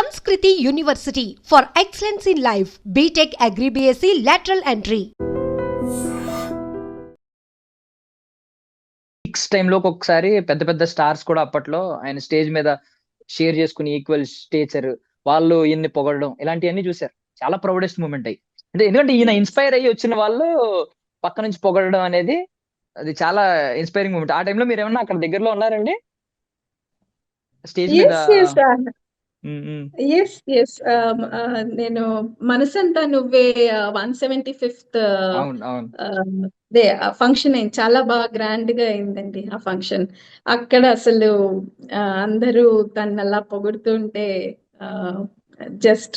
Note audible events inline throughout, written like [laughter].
University for excellence in life. BTech Agri BSc lateral entry. Six టైంలో ఒకసారి పెద్ద పెద్ద స్టార్స్ కూడా అప్పట్లో ఆయన స్టేజ్ మీద షేర్ చేసుకుని ఈక్వల్ స్టేచర్ వాళ్ళు ఈయన్ని పొగడడం ఇలాంటివన్నీ చూశారు చాలా ప్రౌడెస్ట్ మూమెంట్ అయ్యి అంటే ఎందుకంటే ఈయన ఇన్స్పైర్ అయ్యి వచ్చిన వాళ్ళు పక్క నుంచి పొగడడం అనేది అది చాలా ఇన్స్పైరింగ్ మూమెంట్ ఆ టైంలో మీరు ఏమన్నా అక్కడ దగ్గరలో ఉన్నారండి స్టేజ్ మీద yes yes um, um, yes yes నేను మనసంతా నువ్వే వన్ సెవెంటీ ఫిఫ్త్ అవును అవును. దే ఫంక్షన్ అయింది. చాలా బాగా గ్రాండ్గా అయిందండి ఆ ఫంక్షన్ అక్కడ అసలు ఆ, అందరూ తను అలా పొగుడుతుంటే జస్ట్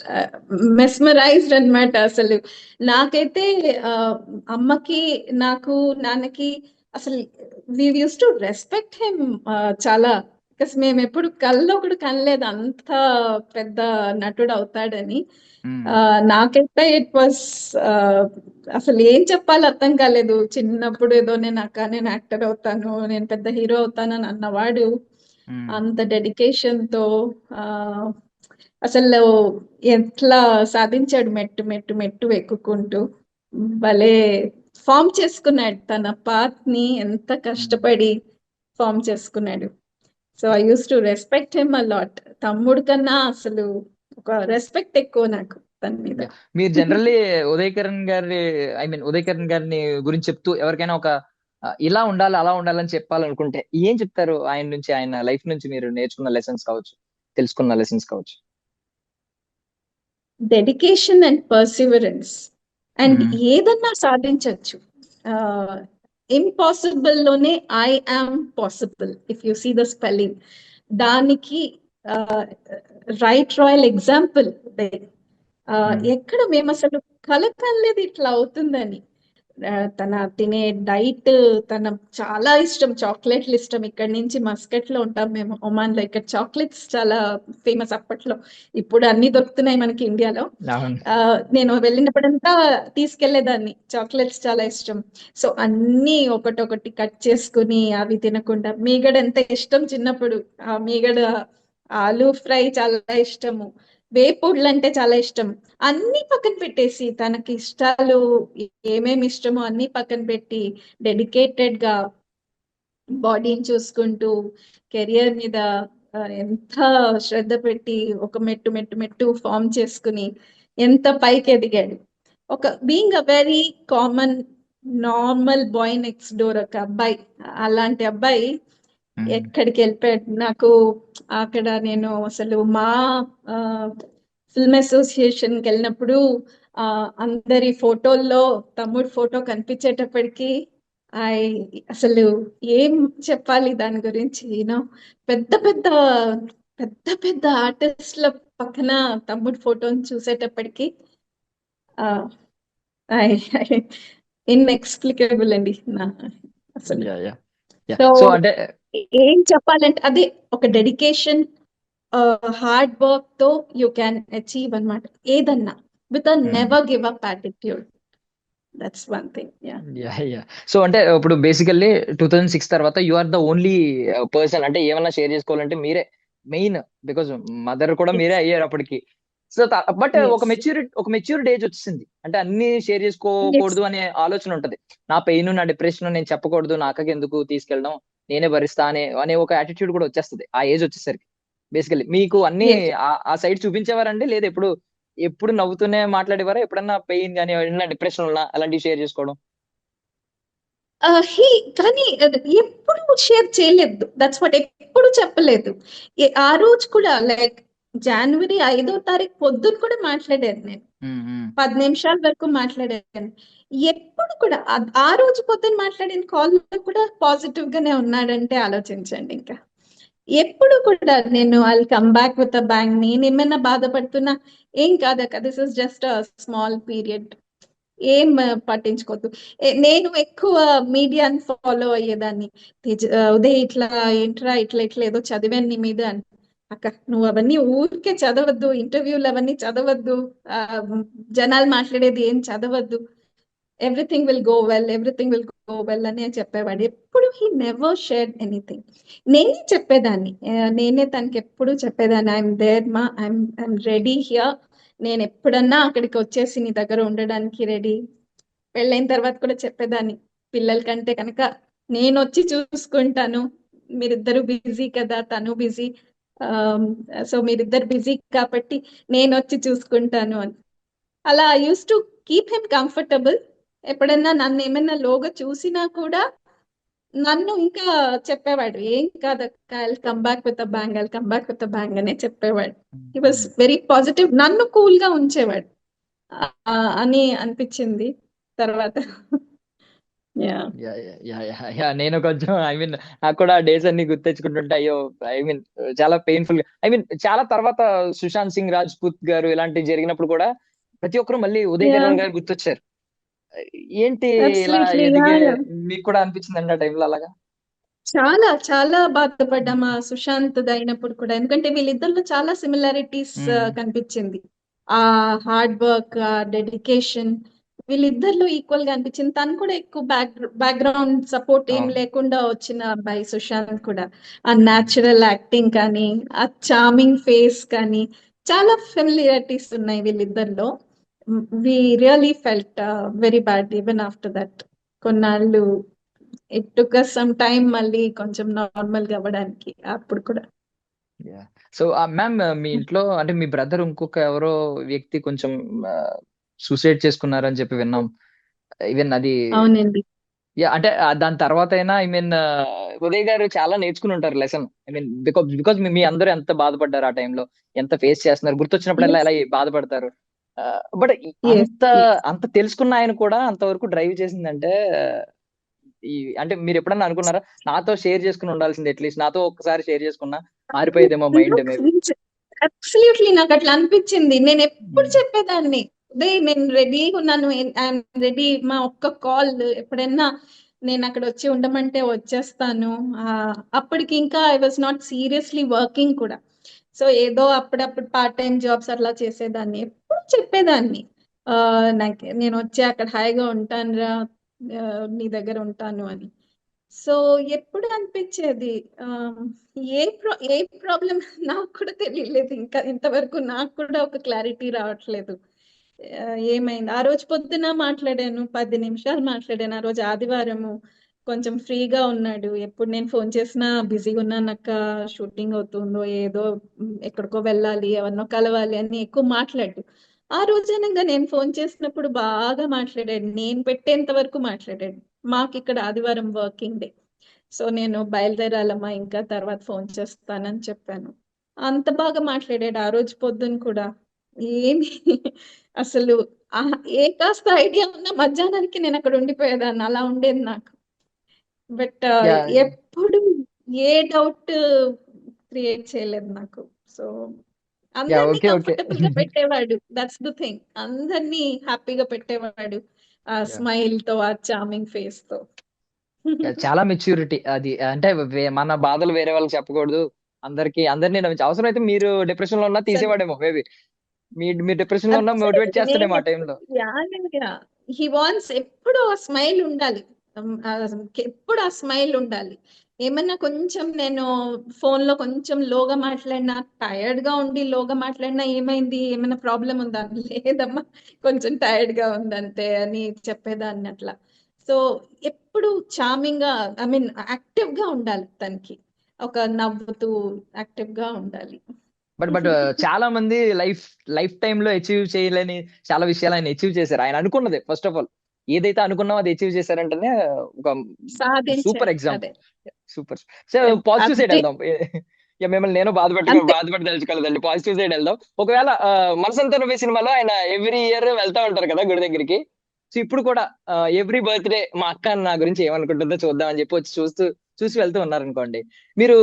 మెస్మరైజ్డ్ అన్నమాట అసలు. నాకైతే ఆ, అమ్మకి నాకు నాన్నకి అసలు we used to respect him చాలా. బికాస్ మేము ఎప్పుడు కల్లో కూడా కనలేదు. అంత పెద్ద నటుడు అవుతాడని. ఆ, నాకైతే ఇట్ వాస్ అసలు ఏం చెప్పాలో అర్థం కాలేదు. చిన్నప్పుడు ఏదో నేను అక్క నేను యాక్టర్ అవుతాను నేను పెద్ద హీరో అవుతాను అని అన్నవాడు. ఉమ్, అంత డెడికేషన్తో అసలు ఎట్లా సాధించాడు మెట్టు మెట్టు మెట్టు ఎక్కుకుంటూ భలే ఫామ్ చేసుకున్నాడు తన పాత్ని ఎంత కష్టపడి ఫామ్ చేసుకున్నాడు. So I used to respect him a lot తమ్ముడు కన్నా అసలు ఒక రెస్పెక్ట్ ఎక్కువ నాకు తన మీద. మీరు జనరల్లీ ఉదయ్ కిరణ్ గారి ఐ మీన్ ఉదయ్ కిరణ్ గారిని గురించి చెప్తూ ఎవరికైనా ఒక ఇలా ఉండాలి అలా ఉండాలని చెప్పాలనుకుంటే ఏం చెప్తారు ఆయన నుంచి ఆయన లైఫ్ నుంచి మీరు నేర్చుకున్న లెసన్స్ కావచ్చు తెలుసుకున్న లెసన్స్ కావచ్చు? Dedication and perseverance and. ఏదన్నా సాధించవచ్చు ఇంపాసిబుల్లోనే I am possible if you see the spelling దానికి రైట్ రాయల్ ఎగ్జాంపుల్. ఎక్కడ మేము అసలు కలకలేదు ఇట్లా అవుతుందని. తన తినే డైట్ తన చాలా ఇష్టం చాక్లెట్లు ఇష్టం. ఇక్కడ నుంచి మస్కట్లో ఉంటాం మేము. ఒమాన్లో ఇక్కడ చాక్లెట్స్ చాలా ఫేమస్ అప్పట్లో. ఇప్పుడు అన్ని దొరుకుతున్నాయి మనకి ఇండియాలో. నేను వెళ్ళినప్పుడంతా తీసుకెళ్ళేదాన్ని. చాక్లెట్స్ చాలా ఇష్టం. సో అన్ని ఒకటొకటి కట్ చేసుకుని అవి తినకుండా. మీగడ ఎంత ఇష్టం చిన్నప్పుడు? ఆ మీగడ ఆలూ ఫ్రై చాలా ఇష్టము. వేపుడులు అంటే చాలా ఇష్టం. అన్ని పక్కన పెట్టేసి తనకి ఇష్టాలు ఏమేమి ఇష్టమో అన్ని పక్కన పెట్టి డెడికేటెడ్గా బాడీని చూసుకుంటూ కెరియర్ మీద ఎంత శ్రద్ధ పెట్టి ఒక మెట్టు మెట్టు మెట్టు ఫామ్ చేసుకుని ఎంత పైకి ఎదిగాడు. ఒక being a very common normal boy next door ఒక అబ్బాయి. అలాంటి అబ్బాయి ఎక్కడికి వెళ్ళిపోయాడు నాకు అక్కడ నేను అసలు మా ఫిల్మ్ అసోసియేషన్కి వెళ్ళినప్పుడు ఆ, అందరి ఫోటోల్లో తమ్ముడు ఫోటో కనిపించేటప్పటికి ఐ అసలు ఏం చెప్పాలి దాని గురించి యూనో పెద్ద పెద్ద పెద్ద పెద్ద ఆర్టిస్ట్ల పక్కన తమ్ముడు ఫోటోని చూసేటప్పటికి ఇన్ఎక్స్ప్లికబుల్ అండి నా అసలు. సో అంటే ఏం చెప్పాలంటే అదే ఒక డెడికేషన్ హార్డ్ వర్క్తో యూ క్యాన్ అచీవ్ అన్నమాట. ఏదన్నా with a. Never give up attitude that's one thing ya ya so అంటే ఇప్పుడు బేసికల్లీ టూ థౌజండ్ సిక్స్ తర్వాత you are the only person అంటే ఏమన్నా షేర్ చేసుకోవాలంటే మీరే మెయిన్ బికాజ్ మదర్ కూడా మీరే అయ్యారు అప్పటికి. So but. ఒక మెచ్యూరిటీ ఒక మెచ్యూరిటీ ఏజ్ వచ్చింది అంటే అన్ని షేర్ చేసుకోకూడదు అనే ఆలోచన ఉంటది. నా పెయిన్ నా డిప్రెషన్ నేను చెప్పకూడదు నా అక్కకి ఎందుకు తీసుకెళ్ళడం? నేనే భరిస్తా అనే అనే ఒక యాటిట్యూడ్ కూడా వచ్చేస్తుంది ఆ ఏజ్ వచ్చేసరికి. బేసికల్లీ మీకు అన్ని. ఆ- సైడ్ చూపించేవారండి? లేదా ఎప్పుడు ఎప్పుడు నవ్వుతూనే మాట్లాడేవారా? ఎప్పుడన్నా పెయిన్ కానీ ఏదైనా డిప్రెషన్ ఉన్నా అలాంటివి షేర్ చేసుకోవడం? హీ కానీ ఎప్పుడు షేర్ చేయలేదు. దట్స్ వాట్ ఎప్పుడు చెప్పలేదు. ఆ రోజు కూడా లైక్ జనవరి ఐదో తారీఖు పొద్దున కూడా మాట్లాడాను నేను. పది నిమిషాల వరకు మాట్లాడాను. ఎప్పుడు కూడా ఆ- రోజు పొద్దున్న మాట్లాడిన కాల్ కూడా పాజిటివ్ గానే ఉన్నాడంటే ఆలోచించండి ఇంకా. ఎప్పుడు కూడా నేను I'll come back with a bang నేను ఏమైనా బాధపడుతున్నా? ఏం కాదక్క this is just a small period ఏం పట్టించుకోవద్దు. నేను ఎక్కువ మీడియాని ఫాలో అయ్యేదాన్ని. ఉదయం ఉదయ్ ఇట్లా ఏంట్రా ఇట్లా ఇట్లా ఏదో చదివాను నీ మీద అని. అక్క నువ్వు అవన్నీ ఊరికే చదవద్దు ఇంటర్వ్యూలు అవన్నీ చదవద్దు జనాలు మాట్లాడేది ఏం చదవద్దు. Everything will go well everything will వెళ్ళని అని చెప్పేవాడు. ఎప్పుడు హీ నెవర్ షేర్ ఎనీథింగ్ నేనే చెప్పేదాన్ని. నేనే తనకి ఎప్పుడు చెప్పేదాన్ని. ఐఎమ్ దేర్ మా ఐఎమ్ ఐఎమ్ రెడీ హియర్ నేను ఎప్పుడన్నా అక్కడికి వచ్చేసి నీ దగ్గర ఉండడానికి రెడీ పెళ్ళైన తర్వాత కూడా చెప్పేదాన్ని. పిల్లల కంటే కనుక నేను వచ్చి చూసుకుంటాను. మీరిద్దరు బిజీ కదా తను బిజీ. సో మీరిద్దరు బిజీ కాబట్టి నేను వచ్చి చూసుకుంటాను అని. అలా used to keep him comfortable ఎప్పుడన్నా నన్ను ఏమైనా లోగా చూసినా కూడా నన్ను ఇంకా చెప్పేవాడు ఏం కాదక్క come back with bang come back with bang అనే చెప్పేవాడు. హీ వాజ్ వెరీ పాజిటివ్ నన్ను కూల్గా ఉంచేవాడు. అని అనిపించింది తర్వాత. నేను కొంచెం ఐ మీన్ నాకు కూడా డేస్ అన్ని గుర్తెచ్చుకుంటుంటే అయ్యో ఐ మీన్ చాలా పెయిన్ఫుల్గా ఐ మీన్ చాలా తర్వాత సుశాంత్ సింగ్ రాజ్పూత్ గారు ఇలాంటివి జరిగినప్పుడు కూడా ప్రతి ఒక్కరు మళ్ళీ ఉదయ్ గారు గుర్తొచ్చారు. ఏంటి. మీకు కూడా అనిపించింది అండి ఆ టైంలో అలాగా చాలా చాలా బాధపడ్డాం ఆ సుశాంత్ అయినప్పుడు కూడా ఎందుకంటే వీళ్ళిద్దరిలో చాలా సిమిలారిటీస్. కనిపించింది ఆ హార్డ్ వర్క్ ఆ డెడికేషన్ వీళ్ళిద్దరిలో ఈక్వల్గా అనిపించింది తను కూడా ఎక్కువ బ్యాక్ బ్యాక్గ్రౌండ్ సపోర్ట్ ఏం. లేకుండా వచ్చిన అబ్బాయి సుశాంత్ కూడా ఆ న్యాచురల్ యాక్టింగ్ కానీ ఆ చార్మింగ్ ఫేస్ కానీ చాలా ఫెమిలియారిటీస్ ఉన్నాయి వీళ్ళిద్దరిలో we really felt very bad even after that కొన్నాళ్ళు ఇట్ టుక్ సమ్ టైం మళ్ళీ కొంచెం నార్మల్గా అవ్వడానికి అప్పుడు కూడా. సో మ్యామ్ మీ ఇంట్లో అంటే మీ బ్రదర్ ఇంకొక ఎవరో వ్యక్తి కొంచెం సూసైడ్ చేసుకున్నారని చెప్పి విన్నాం. ఈవెన్ అది అవునండి. యా అంటే దాని తర్వాత అయినా ఐ మీన్ ఉదయ్ గారు చాలా నేర్చుకుని ఉంటారు lesson I mean because because మీ అందరూ ఎంత బాధపడ్డారు ఆ టైంలో ఎంత ఫేస్ చేస్తున్నారు? గుర్తొచ్చినప్పుడల్లా ఎలా బాధపడతారు? బట్ అంత. అంత తెలుసుకున్న ఆయన కూడా అంతవరకు డ్రైవ్ చేసిందంటే ఈ అంటే మీరు ఎప్పుడన్నా అనుకున్నారా? నాతో షేర్ చేసుకుని ఉండాల్సింది అట్లీస్ట్ నాతో ఒక్కసారి షేర్ చేసుకున్నా మారిపోయేదేమో మైండ్ అబ్సల్యూట్లీ నాకు అట్లా అనిపించింది. నేను ఎప్పుడు Hmm. చెప్పేదాన్ని అదే నేను రెడీగా ఉన్నాను ఐఎమ్ రెడీ మా ఒక్క కాల్ ఎప్పుడైనా నేను అక్కడ వచ్చి ఉండమంటే వచ్చేస్తాను. అప్పటికి ఇంకా I was not seriously working కూడా. సో ఏదో అప్పుడప్పుడు పార్ట్ టైం జాబ్స్ అట్లా చేసేదాన్ని ఎప్పుడు చెప్పేదాన్ని. ఆ, నాకు నేను వచ్చి అక్కడ హాయిగా ఉంటాను రా నీ దగ్గర ఉంటాను అని. సో ఎప్పుడు అనిపించేది? ఆ, ఏ ప్రా ఏ ప్రాబ్లం [laughs] నాకు కూడా తెలియలేదు ఇంకా ఇంతవరకు నాకు కూడా ఒక క్లారిటీ రావట్లేదు. ఏమైంది? ఆ రోజు పొద్దున మాట్లాడాను పది నిమిషాలు మాట్లాడాను ఆ రోజు ఆదివారము. కొంచెం ఫ్రీగా ఉన్నాడు. ఎప్పుడు నేను ఫోన్ చేసినా బిజీగా ఉన్నానక్క షూటింగ్ అవుతుందో ఏదో ఎక్కడికో వెళ్ళాలి ఎవరినో కలవాలి అని ఎక్కువ మాట్లాడు. ఆ రోజు నేను ఫోన్ చేసినప్పుడు బాగా మాట్లాడాడు. నేను పెట్టేంత వరకు మాట్లాడాడు. మాకు ఇక్కడ ఆదివారం వర్కింగ్ డే. సో నేను బయలుదేరాలమ్మా ఇంకా తర్వాత ఫోన్ చేస్తానని చెప్పాను. అంత బాగా మాట్లాడాడు ఆ రోజు పొద్దున కూడా. ఏమి అసలు ఏ కాస్త ఐడియా ఉన్నా మధ్యాహ్నానికి నేను అక్కడ ఉండిపోయేదాన్ని. అలా ఉండేది నాకు. బట్. ఎప్పుడు ఏ డౌట్ క్రియేట్ చేయలేదు నాకు. సో అందరినీ okay, okay. కంఫర్టబుల్గా పెట్టేవాడు. దట్స్ ద థింగ్ అందరినీ హ్యాపీగా పెట్టేవాడు ఆ. స్మైల్తో ఆ చార్మింగ్ ఫేస్తో చాలా మెచ్యూరిటీ అది. అంటే మన బాధలు వేరే వాళ్ళకి చెప్పకూడదు. అందరికి అందరినీ నమ్మించి. అవసరం అయితే మీరు డిప్రెషన్లో ఉన్నా తీసేవాడేమో మేబీ మీ మీరు డిప్రెషన్లో ఉన్నా మోటివేట్ చేస్తాడేమో ఆ టైంలో హీ వాన్స్ ఎప్పుడు స్మైల్ ఉండాలి. ఎప్పుడు ఆ స్మైల్ ఉండాలి. ఏమన్నా కొంచెం నేను ఫోన్లో కొంచెం లోగా మాట్లాడినా టైర్డ్గా ఉండి లోగా మాట్లాడినా ఏమైంది? ఏమైనా ప్రాబ్లం ఉందా? [laughs] లేదమ్మా కొంచెం టైర్డ్గా ఉందంతే అని చెప్పేదాన్ని అట్లా. సో ఎప్పుడు చార్మింగ్గా ఐ మీన్ యాక్టివ్గా ఉండాలి తనకి. ఒక నవ్వుతూ యాక్టివ్గా ఉండాలి. బట్ బట్ చాలా మంది లైఫ్ లైఫ్ టైమ్లో అచీవ్ చేయలేని చాలా విషయాలు ఆయన అచీవ్ చేశారు. ఆయన అనుకున్నదే ఫస్ట్ ఆఫ్ ఆల్. ఏదైతే అనుకున్నామో అది అచీవ్ చేశారంటేనే ఒక super example super so positive side. వెళ్దాం. మిమ్మల్ని నేను. బాధపడి తెలుసుకోలేదండి పాజిటివ్ సైడ్ వెళ్దాం. ఒకవేళ మనసంతా నువ్వే సినిమాలో ఆయన ఎవ్రీ ఇయర్ వెళ్తా ఉంటారు కదా గుడి దగ్గరికి. సో ఇప్పుడు కూడా ఎవ్రీ బర్త్డే మా అక్క నా గురించి ఏమనుకుంటుందో చూద్దాం అని చెప్పి వచ్చి చూస్తూ చూసి వెళ్తూ ఉన్నారనుకోండి. మీరు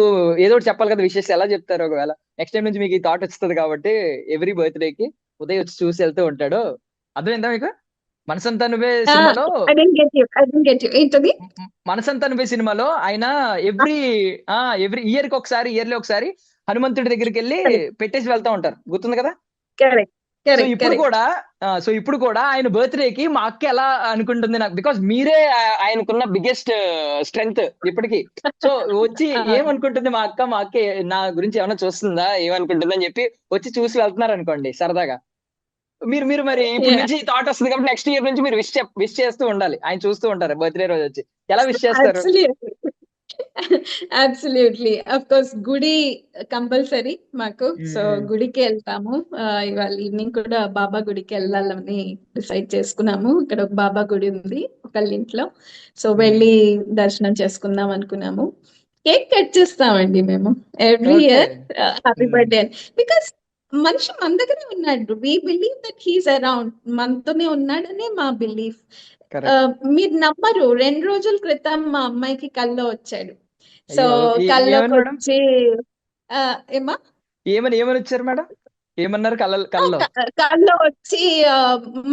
ఏదో ఒకటి చెప్పాలి కదా విషయస్ ఎలా చెప్తారు ఒకవేళ? నెక్స్ట్ టైం నుంచి మీకు ఈ థాట్ వస్తుంది కాబట్టి ఎవ్రీ బర్త్డే కి ఉదయం వచ్చి చూసి వెళ్తూ ఉంటాడు. అర్థమైందా మీకు? మనసంతా నువ్వే సినిమాలో ఏంటది? మనసంతా నువ్వే సినిమాలో ఆయన ఎవ్రీ ఆ ఎవ్రీ ఇయర్కి ఒకసారి ఇయర్లీ ఒకసారి హనుమంతుడి దగ్గరికి వెళ్ళి పెట్టేసి వెళ్తా ఉంటారు. గుర్తుంది కదా? సో ఇప్పుడు కూడా సో ఇప్పుడు కూడా ఆయన బర్త్డే కి మా అక్క ఎలా అనుకుంటుంది నాకు? బికాస్ మీరే ఆయనకున్న బిగ్గెస్ట్ స్ట్రెంగ్త్ ఇప్పటికి. సో వచ్చి [laughs] ఏమనుకుంటుంది మా అక్క? మా అక్క నా గురించి ఏమైనా చూస్తుందా? ఏమనుకుంటుంది అని చెప్పి వచ్చి చూసి వెళ్తున్నారు అనుకోండి సరదాగా. మీరు మీరు మరి ఇప్పుడు. నుంచి థాట్ వస్తుంది కాబట్టి నెక్స్ట్ ఇయర్ నుంచి మీరు విష్ విష్ చేస్తూ ఉండాలి. ఆయన చూస్తూ ఉంటారు బర్త్డే రోజు వచ్చి. ఎలా విష్ చేస్తారు? అబ్సల్యూట్లీ అఫ్ కోర్స్ గుడి కంపల్సరీ మాకు. So Mm. గుడికి వెళ్తాము. ఇవాళ ఈవినింగ్ కూడా బాబా గుడికి వెళ్ళాలని డిసైడ్ చేసుకున్నాము. ఇక్కడ ఒక బాబా గుడి ఉంది ఒకళ్ళ ఇంట్లో సో వెళ్ళి దర్శనం చేసుకుందాం అనుకున్నాము. కేక్ కట్ చేస్తామండి మేము. Every. Year happy. Birthday because మనిషి మన దగ్గరే ఉన్నాడు. We believe that he's around మనతోనే ఉన్నాడనే మా బిలీఫ్ కరెక్ట్ మీరు నమ్మరు. రెండు రోజుల క్రితం మా అమ్మాయికి కల్లో వచ్చాడు. So madam? వచ్చి ఏమా? ఏమని ఏమని వచ్చారు మేడం? ఏమన్నారు కళ్ళ కళ్ళలో కల్లో వచ్చి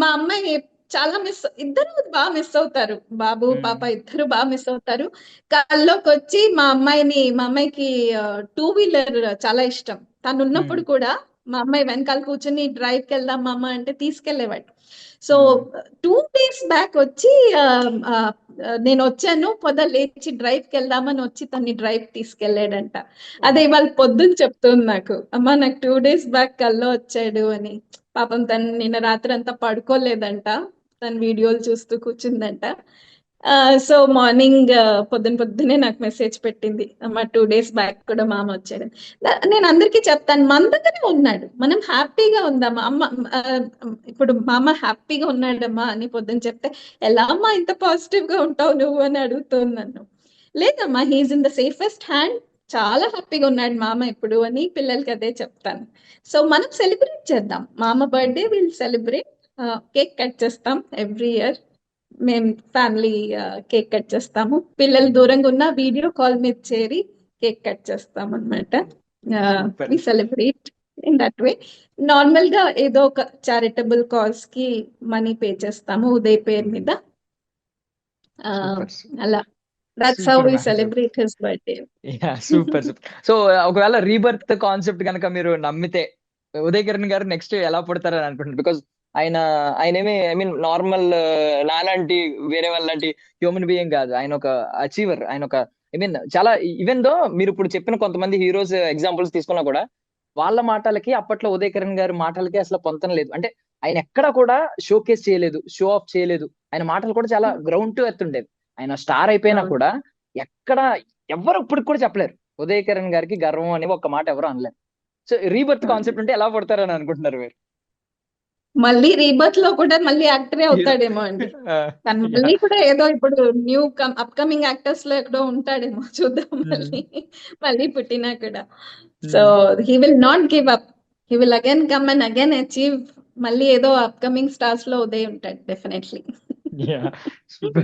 మా అమ్మాయి చాలా మిస్ ఇద్దరు బాగా మిస్ అవుతారు. బాబు. పాప ఇద్దరు బాగా మిస్ అవుతారు. కల్లోకి వచ్చి మా అమ్మాయిని మా అమ్మాయికి టూ వీలర్ చాలా ఇష్టం. తను ఉన్నప్పుడు. కూడా మా అమ్మాయి వెనకాల కూర్చొని డ్రైవ్కి వెళ్దాం మా అమ్మ అంటే తీసుకెళ్ళేవాడు సో టూ డేస్ బ్యాక్ వచ్చి నేను వచ్చాను పొద లేచి డ్రైవ్కి వెళ్దామని వచ్చి తన్ని డ్రైవ్ తీసుకెళ్ళాడంట అదే ఇవాళ పొద్దున్న చెప్తుంది నాకు అమ్మ నాకు టూ డేస్ బ్యాక్ కల్లో వచ్చాడు అని. పాపం తను నిన్న రాత్రి అంతా పడుకోలేదంట తన వీడియోలు చూస్తూ కూర్చుందంట. సో మార్నింగ్ పొద్దున పొద్దునే నాకు మెసేజ్ పెట్టింది. మా టూ డేస్ బ్యాక్ కూడా మామ వచ్చాడు. నేను అందరికీ చెప్తాను మందగానే ఉన్నాడు. మనం హ్యాపీగా ఉందామా? అమ్మ ఇప్పుడు మామ హ్యాపీగా ఉన్నాడమ్మా అని పొద్దున చెప్తే ఎలా అమ్మా ఇంత పాజిటివ్గా ఉంటావు నువ్వు అని అడుగుతుంది నన్ను. లేదమ్మా he's in the safest hand చాలా హ్యాపీగా ఉన్నాడు మామ ఇప్పుడు అని పిల్లలకి అదే చెప్తాను. సో మనం సెలబ్రేట్ చేద్దాం. మామ birthday will celebrate cake cut చేస్తాం ఎవ్రీ ఇయర్. మేము ఫ్యామిలీ కేక్ కట్ చేస్తాము. పిల్లలు దూరంగా ఉన్న వీడియో కాల్ మీద చేరి కేక్ కట్ చేస్తాం అనమాట. We celebrate in that way నార్మల్గా ఏదో ఒక చారిటబుల్ కాజ్కి మనీ పే చేస్తాము ఉదయ్ పేరు మీద. Super. అలా. That's how Super, we ma'am. Celebrate his birthday super super so ఒకవేళ రీబర్త్ కాన్సెప్ట్ కనుక మీరు నమ్మితే ఉదయ్ కిరణ్ గారు నెక్స్ట్ ఎలా పుడతారని అనుకుంటున్నారు? బికాజ్ ఆయన ఆయన ఏమి ఐ మీన్ నార్మల్ నాలాంటి వేరే వాళ్ళంటి హ్యూమన్ బీయింగ్ కాదు. ఆయన ఒక అచీవర్ ఆయన ఒక ఐ మీన్ చాలా ఈవెన్ దో మీరు ఇప్పుడు చెప్పిన కొంతమంది హీరోస్ ఎగ్జాంపుల్స్ తీసుకున్నా కూడా వాళ్ళ మాటలకి అప్పట్లో ఉదయ్ కిరణ్ గారి మాటలకి అసలు పొంతన లేదు. అంటే ఆయన ఎక్కడ కూడా షోకేస్ చేయలేదు షో ఆఫ్ చేయలేదు. ఆయన మాటలు కూడా చాలా గ్రౌండ్ టు ఎర్త్ ఉండేది ఆయన స్టార్ అయిపోయినా. కూడా ఎక్కడ ఎవ్వరు ఇప్పటికి కూడా చెప్పలేరు. ఉదయ్ కిరణ్ గారికి గర్వం అని ఒక మాట ఎవరు అనలేరు. So rebirth. కాన్సెప్ట్ ఉంటే ఎలా పడతారని అనుకుంటున్నారు మీరు? మళ్ళీ రీబర్త్లో కూడా మళ్ళీ యాక్టరే అవుతాడేమో [laughs] అండి. తను మళ్ళీ కూడా ఏదో ఇప్పుడు న్యూ అప్కమింగ్ యాక్టర్స్లో ఎక్కడో ఉంటాడేమో. [laughs] చూద్దాం మళ్ళీ. మళ్ళీ పుట్టినా కూడా. So he will not give up he will again come and again achieve మళ్ళీ ఏదో అప్కమింగ్ స్టార్స్లో ఉదయ్ ఉంటాడు డెఫినెట్లీ [laughs]